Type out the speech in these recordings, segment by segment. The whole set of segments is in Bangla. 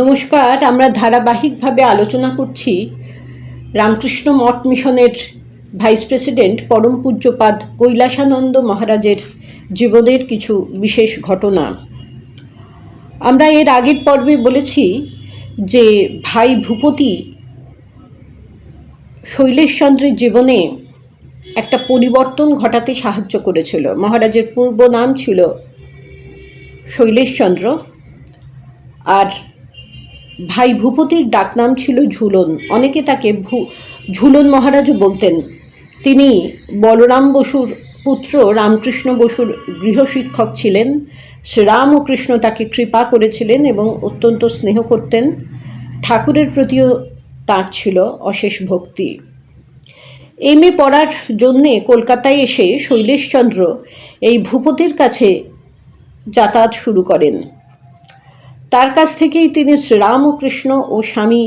নমস্কার, আমরা ধারাবাহিকভাবে আলোচনা করছি রামকৃষ্ণ মঠ মিশনের ভাইস প্রেসিডেন্ট পরম পূজ্যপাদ কৈলাসানন্দ মহারাজের জীবনের কিছু বিশেষ ঘটনা। আমরা এর আগের পর্বে বলেছি যে ভাই ভূপতি শৈলেশচন্দ্রের জীবনে একটা পরিবর্তন ঘটাতে সাহায্য করেছিল। মহারাজের পূর্ব নাম ছিল শৈলেশচন্দ্র আর ভাই ভূপতির ডাকনাম ছিল ঝুলন। অনেকে তাকে ভূ, ঝুলন মহারাজও বলতেন। তিনি বলরাম বসুর পুত্র রামকৃষ্ণ বসুর গৃহশিক্ষক ছিলেন। শ্রীরাম ও কৃষ্ণ তাকে কৃপা করেছিলেন এবং অত্যন্ত স্নেহ করতেন। ঠাকুরের প্রতিও তাঁর ছিল অশেষ ভক্তি। এম এ পড়ার জন্যে কলকাতায় এসে শৈলেশচন্দ্র এই ভূপতির কাছে যাতায়াত শুরু করেন। তার কাছ থেকেই তিনি শ্রীরামকৃষ্ণ ও স্বামী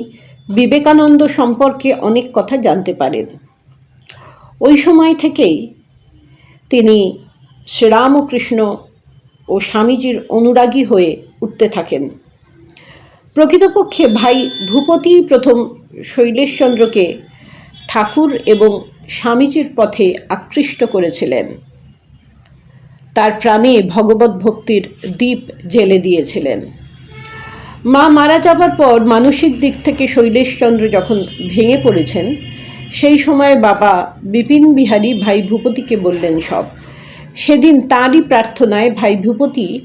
বিবেকানন্দ সম্পর্কে অনেক কথা জানতে পারেন। ওই সময় থেকেই তিনি শ্রীরামকৃষ্ণ ও স্বামীজির অনুরাগী হয়ে উঠতে থাকেন। প্রকৃতপক্ষে ভাই ভূপতি প্রথম শৈলেশচন্দ্রকে ঠাকুর এবং স্বামীজির পথে আকৃষ্ট করেছিলেন। তার প্রাণে ভগবত ভক্তির দ্বীপ জেলে দিয়েছিলেন। মা মারা যাবার পর মানসিক দিক থেকে শৈলেশচন্দ্র যখন ভেঙে পড়েছেন, সেই সময় বাবা বিপিন বিহারী ভাই ভূপতিকে বললেন সব। সেদিন তাঁরই প্রার্থনায় ভাই ভূপতি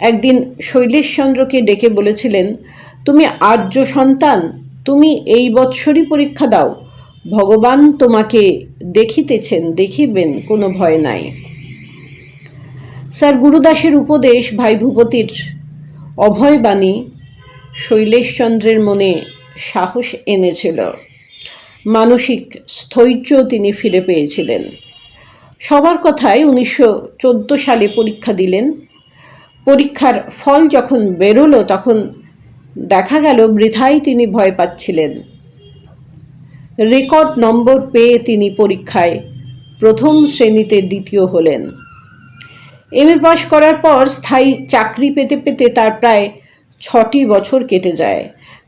একদিন শৈলেশচন্দ্রকে ডেকে বলেছিলেন, তুমি আর্য সন্তান, তুমি এই বৎসরই পরীক্ষা দাও। ভগবান তোমাকে দেখিতেছেন, দেখিবেন, কোনো ভয় নাই। স্যার গুরুদাসের উপদেশ ভাই ভূপতির অভয়বাণী শৈলেশচন্দ্রের মনে সাহস এনেছিল। মানসিক স্থৈর্য তিনি ফিরে পেয়েছিলেন। সবার কথায় উনিশশো চোদ্দ সালে পরীক্ষা দিলেন। পরীক্ষার ফল যখন বেরোলো, তখন দেখা গেল, বৃথাই তিনি ভয় পাচ্ছিলেন। রেকর্ড নম্বর পেয়ে তিনি পরীক্ষায় প্রথম শ্রেণীতে দ্বিতীয় হলেন। এম এ পাশ করার পর স্থায়ী চাকরি পেতে পেতে তার প্রায় ছটি বছর কেটে যায়।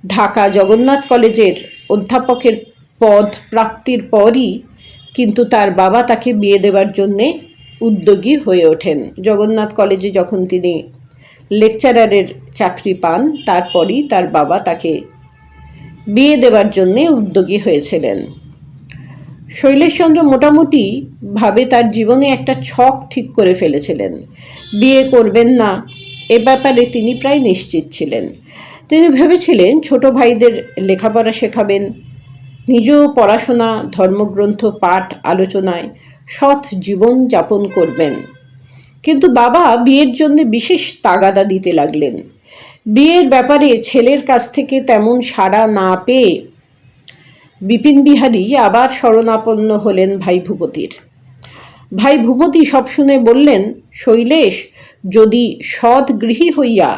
ঢাকা জগন্নাথ কলেজের অধ্যাপকের পদ প্রাপ্তির পরই কিন্তু তার বাবা তাকে বিয়ে দেওয়ার জন্যে উদ্যোগী হয়ে ওঠেন। জগন্নাথ কলেজে যখন তিনি লেকচারারের চাকরি পান, তারপরই তার বাবা তাকে বিয়ে দেওয়ার জন্যে উদ্যোগী হয়েছিলেন। শৈলেশচন্দ্র মোটামুটি ভাবে তার জীবনে একটা ছক ঠিক করে ফেলেছিলেন। বিয়ে করবেন না এ ব্যাপারে তিনি প্রায় নিশ্চিত ছিলেন। তিনি ভেবেছিলেন, ছোট ভাইদের লেখাপড়া শেখাবেন নিজেও পড়াশোনা, ধর্মগ্রন্থ, পাঠ, আলোচনায় সৎ জীবন যাপন করবেন। কিন্তু বাবা বিয়ের জন্য বিশেষ তাগাদা দিতে লাগলেন। বিয়ের ব্যাপারে ছেলের কাছ থেকে তেমন সাড়া না পেয়ে বিপিন বিহারী আবার শরণাপন্ন হলেন ভাই ভূপতির ভাই ভূপতি সব শুনে বললেন, শৈলেশ, যদি সৎ গৃহী হইয়া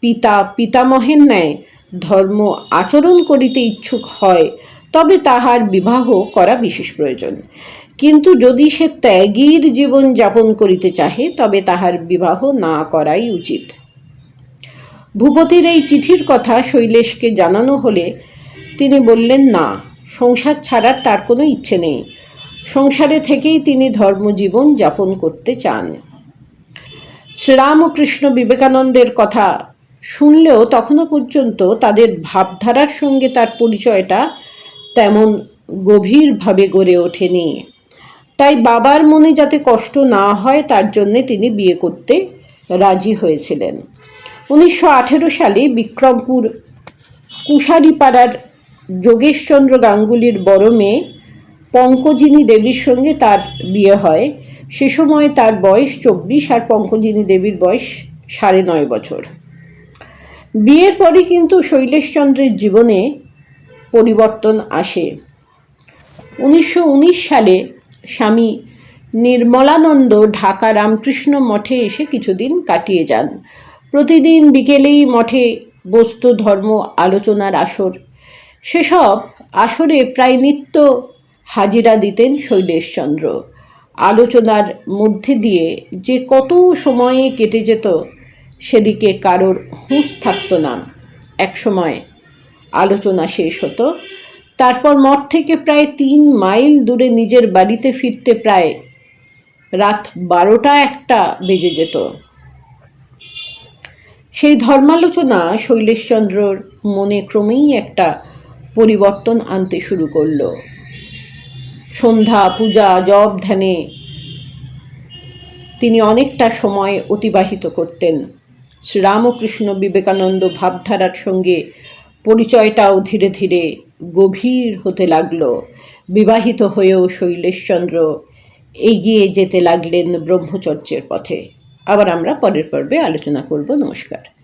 পিতা পিতামহের ন্যায় ধর্ম আচরণ করিতে ইচ্ছুক হয়, তবে তাহার বিবাহ করা বিশেষ প্রয়োজন। কিন্তু যদি সে ত্যাগীর জীবন যাপন করিতে চাহে, তবে তাহার বিবাহ না করাই উচিত। ভূপতির এই চিঠির কথা শৈলেশকে জানানো হলে তিনি বললেন, না, সংসার ছাড়ার তার কোনো ইচ্ছে নেই। সংসারে থেকেই তিনি ধর্মজীবন যাপন করতে চান। শ্রীরামকৃষ্ণ বিবেকানন্দের কথা শুনলেও তখনও পর্যন্ত তাদের ভাবধারার সঙ্গে তার পরিচয়টা তেমন গভীরভাবে গড়ে ওঠেনি। তাই বাবার মনে যাতে কষ্ট না হয়, তার জন্যে তিনি বিয়ে করতে রাজি হয়েছিলেন। উনিশশো আঠেরো সালে বিক্রমপুর কুশারিপাড়ার যোগেশচন্দ্র গাঙ্গুলির বড় মেয়ে পঙ্কজিনী দেবীর সঙ্গে তার বিয়ে হয়। সে সময় তার বয়স চব্বিশ আর পঙ্কজিনী দেবীর বয়স সাড়ে নয় বছর। বিয়ের পরে কিন্তু শৈলেশচন্দ্রের জীবনে পরিবর্তন আসে। উনিশশো উনিশ সালে স্বামী নির্মলানন্দ ঢাকা রামকৃষ্ণ মঠে এসে কিছুদিন কাটিয়ে যান। প্রতিদিন বিকেলেই মঠে বস্তু ধর্ম আলোচনার আসর। সেসব আসরে প্রায় নিত্য হাজিরা দিতেন শৈলেশচন্দ্র। আলোচনার মধ্যে দিয়ে যে কত সময়ে কেটে যেত, সেদিকে কারোর হুঁশ থাকতো না। একসময় আলোচনা শেষ হতো, তারপর মঠ থেকে প্রায় তিন মাইল দূরে নিজের বাড়িতে ফিরতে প্রায় রাত বারোটা একটা বেজে যেত। সেই ধর্মালোচনা শৈলেশচন্দ্রর মনে ক্রমেই একটা পরিবর্তন আনতে শুরু করল। সন্ধ্যা, পূজা, জব, ধ্যানে। তিনি অনেকটা সময় অতিবাহিত করতেন। শ্রীরামকৃষ্ণ বিবেকানন্দ ভাবধারার সঙ্গে পরিচয়টাও ধীরে ধীরে গভীর হতে লাগল। বিবাহিত হয়েও শৈলেশচন্দ্র এগিয়ে যেতে লাগলেন ব্রহ্মচর্যের পথে। আবার আমরা পরের পর্বে আলোচনা করব। নমস্কার।